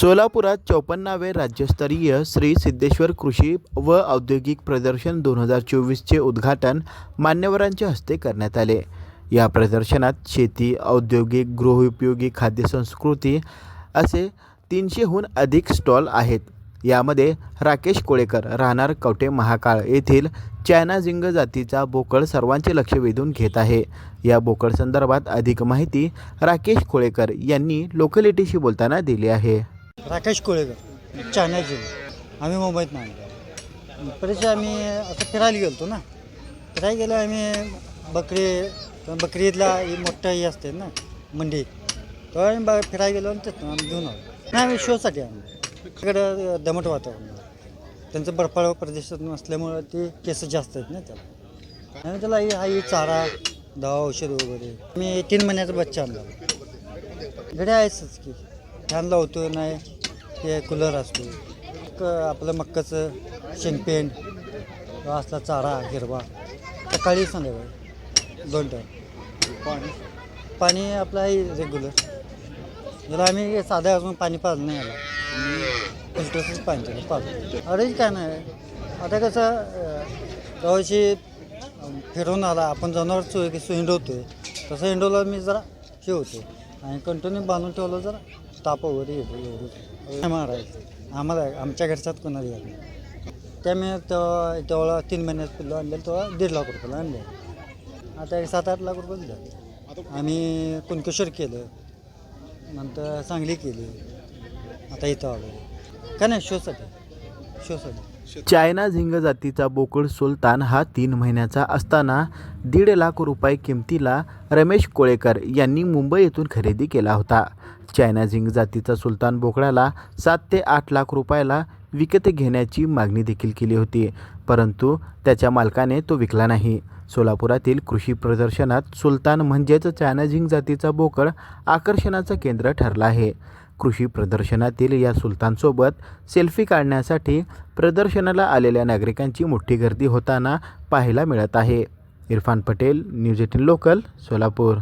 सोलापुरात चौपन्नावे राज्यस्तरीय श्री सिद्धेश्वर कृषी व औद्योगिक प्रदर्शन दोन हजार चोवीसचे उद्घाटन मान्यवरांच्या हस्ते करण्यात आले. या प्रदर्शनात शेती औद्योगिक गृहोपयोगी खाद्यसंस्कृती असे तीनशेहून अधिक स्टॉल आहेत. यामध्ये राकेश कोळेकर राहणार कवटे महाकाळ येथील चायना झिंग जातीचा बोकळ सर्वांचे लक्ष वेधून घेत आहे. या बोकळ संदर्भात अधिक माहिती राकेश कोळेकर यांनी लोकलिटीशी बोलताना दिली आहे. राकेश कोळेकर चायनाचे आम्ही मुंबईत नाही परिचय आम्ही असं फिरायला गेलतो ना. फिरायला गेलो आम्ही बकरी बकरी ईदला मोठं ही असते ना मंडी. तेव्हा आम्ही बा फिरायला गेलो आणि तिथून आम्ही घेऊन आलो. नाही आम्ही शोसाठी आम्ही तिकडं दमट वातावरण त्यांचं बर्फाळ प्रदेशात असल्यामुळं ते केस जास्त आहेत ना त्याला. आणि त्याला ही हा ही चारा दवा औषध वगैरे. मी तीन महिन्याचा बच्चा आणला. घडे आहेतच की. फॅन लावतो नाही. ते कूलर असतो. क आपलं मक्काचं शेंगपेंड किंवा असला चारा हिरवा. सकाळी संध्याकाळी. दोन टाईम पाणी? पाणी आपलं आहे रेग्युलर ज्याला आम्ही साध्या अजून पाणी पाजलं नाही याला फिल्टरचंच पाणी पाजतो अरे काय नाही. आता कसं जवळशी फिरून आला. आपण जनावर चो की हिंडवतोय तसं हिंडवलं मी जरा हे होतो आणि कंटिन्यू बांधून ठेवलं जरा. ताप वगैरे येतो मारायचं. आम्हाला आमच्या घरच्यात कोणाला येत नाही. त्यामुळे तेव्हा तेवढा तीन महिन्यात पिल्लो आणले तेव्हा दीड लाख रुपयाला आणले. आता एक सात आठ लाख रुपये दिले. आम्ही कुणकेश्वर केलं. नंतर सांगली केली. आता इथं आलो. का नाही शोसाठी शोसाठी चायना झिंग जातीचा बोकड सुलतान हा तीन महिन्याचा असताना दीड लाख रुपये किमतीला रमेश कोळेकर यांनी मुंबई येथून खरेदी केला होता. चायना झिंग जातीचा सुलतान बोकडाला सात ते आठ लाख रुपयाला विकत घेण्याची मागणी देखील केली होती परंतु त्याच्या मालकाने तो विकला नाही. सोलापुरातील कृषी प्रदर्शनात सुलतान म्हणजेच चायना झिंग जातीचा बोकड आकर्षणाचं केंद्र ठरला आहे. कृषी प्रदर्शनातील या सुलतानसोबत सेल्फी काढण्यासाठी प्रदर्शनाला आलेल्या नागरिकांची मोठी गर्दी होताना पाहायला मिळत आहे. Irfan Patel news eighteen local Solapur.